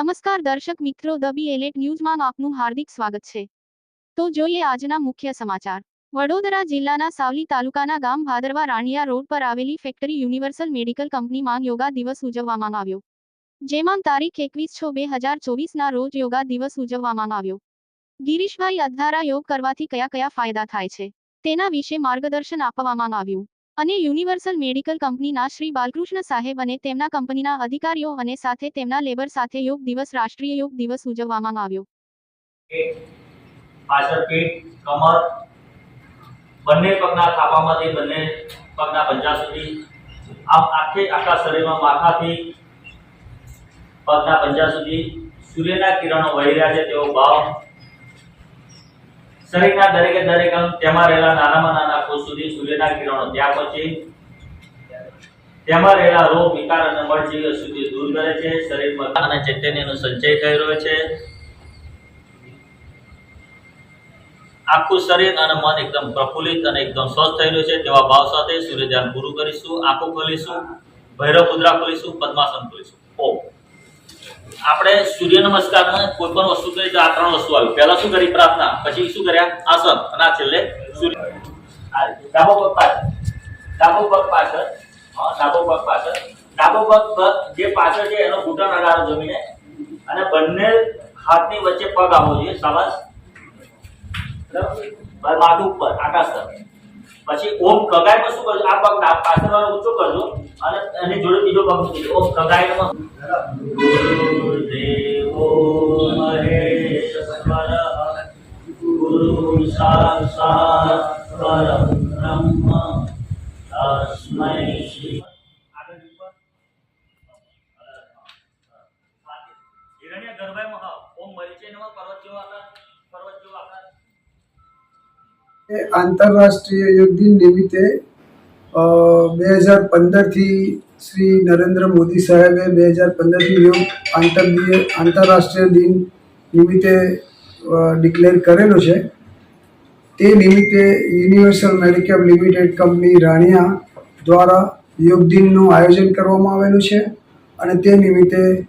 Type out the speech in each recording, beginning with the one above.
નમસ્કાર દર્શક મિત્રો, ધ બી એલેટ ન્યૂઝમાં આપનું હાર્દિક સ્વાગત છે. તો જોઈએ આજના મુખ્ય સમાચાર. વડોદરા જિલ્લાના સાવલી તાલુકાના ગામ ભાદરવા રાણિયા રોડ પર આવેલી ફેક્ટરી યુનિવર્સલ મેડિકલ કંપનીમાં યોગા દિવસ ઉજવવામાં આવ્યો. જેમાં તારીખ એકવીસ છ બે હજાર ચોવીસના રોજ યોગા દિવસ ઉજવવામાં આવ્યો. ગિરીશભાઈ અધારા યોગ કરવાથી કયા કયા ફાયદા થાય છે? તેના વિશે માર્ગદર્શન આપવામાં આવ્યું. અને યુનિવર્સલ મેડિકલ કંપનીના શ્રી બાલકૃષ્ણ સાહેબ અને તેમના કંપનીના અધિકારીઓ અને સાથે તેમના લેબર સાથે યોગ દિવસ, રાષ્ટ્રીય યોગ દિવસ ઉજવવામાં આવ્યો. બંને પગના થાપામાંથી બંને પગના પંજા સુધી આમ આખે આખા શરીરમાં માથાથી પગના પંજા સુધી સૂર્યના કિરણો વહી રહ્યા છે તેવો ભાવ શરીરના દરેકે દરેક અંગ તેમાં રહેલા નાનામાં નાના કોષ સુધી સૂર્યના કિરણો ત્યાં પછી તેમાં રહેલા રોગ, વિકાર અને મળ સુધી દૂર કરે છે. શરીરમાં અને ચૈતન્યનો સંચય થઈ રહ્યો છે. આખું શરીર અને મન એકદમ પ્રફુલ્લિત અને એકદમ સ્વસ્થ થઈ રહ્યું છે. તેવા ભાવ સાથે સૂર્ય ધ્યાન પૂરું કરીશું, આંખો ખોલીશું, ભૈરવ મુદ્રા ખોલીશું, પદ્માસન ખોલીશું. ઓમ. આપણે સૂર્ય નમસ્કારમાં કોઈ પણ વસ્તુ કરી આ ત્રણ વસ્તુ આવી. પહેલા શું કરી? પ્રાર્થના. પછી શું કર્યા? આસન. અને આ છેલ્લે સૂર્ય. આ. ડાબો પગ પાછળ. ડાબો પગ પાછળ. ડાબો પગ પાછળ. ડાબો પગ જે પાછળ છે, એનો ઘૂંટણ અડાડો જમીને અને બંને હાથની વચ્ચે પગ આવવો જોઈએ. શાબાશ બરાબર? બસ માથું ઉપર આકાશ તરફ પછી ઓમ કગાયમાં શું કરજો? આ પગ ના- પાછળ વાળો ઊંચો કરજો. અને એની જોડે બીજો પગ દો. ઓમ કગાયમાં ગુરુદેવો મહેશ્વર ગુરુ સાક્ષાત પરબ્રહ્મ તસ્મૈ શ્રી હિરણ્ય ગર્ભાય મહ ઓમ મરીચે નમઃ પર્વત જેવો આકાર પર્વત જેવો આકાર. આંતરરાષ્ટ્રીય યોગ દિન નિમિત્તે બે હજાર પંદરથી શ્રી નરેન્દ્ર મોદી સાહેબે બે હજાર પંદરથી યોગ આંતરદીય, આંતરરાષ્ટ્રીય દિન નિમિત્તે ડિક્લેર કરેલો છે. તે નિમિત્તે Universal Medicap Limited company Raniya દ્વારા યોગ દિનનું આયોજન કરવામાં આવેલું છે અને તે નિમિત્તે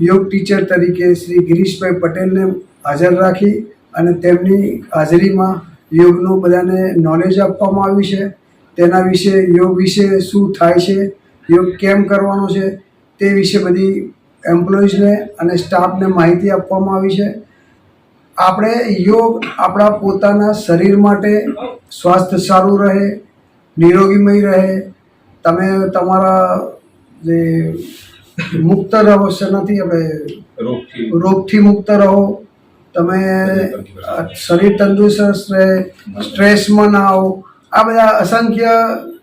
યોગ ટીચર તરીકે શ્રી ગિરીશભાઈ પટેલને હાજર રાખી અને તેમની હાજરીમાં યોગનું બધાને નોલેજ આપવામાં આવ્યું છે. તેના વિશે યોગ વિશે શું થાય છે યોગ કેમ કરવાનો છે તે વિશે બધી એમ્પ્લોઈઝને અને સ્ટાફને માહિતી આપવામાં આવી છે. આપણે યોગ આપણા પોતાના શરીર માટે સ્વાસ્થ્ય સારું રહે નિરોગીમય રહે. તમે તમારા જે મુક્ત રહો નથી આપણે રોગથી મુક્ત. રહો. તમે શરીર તંદુરસ્ત રહે સ્ટ્રેસમાં ના આવો. આ બધા અસંખ્ય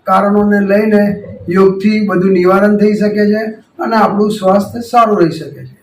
કારણોને લઈને યોગથી બધું નિવારણ થઈ શકે છે અને આપણું સ્વાસ્થ્ય સારું રહી શકે છે.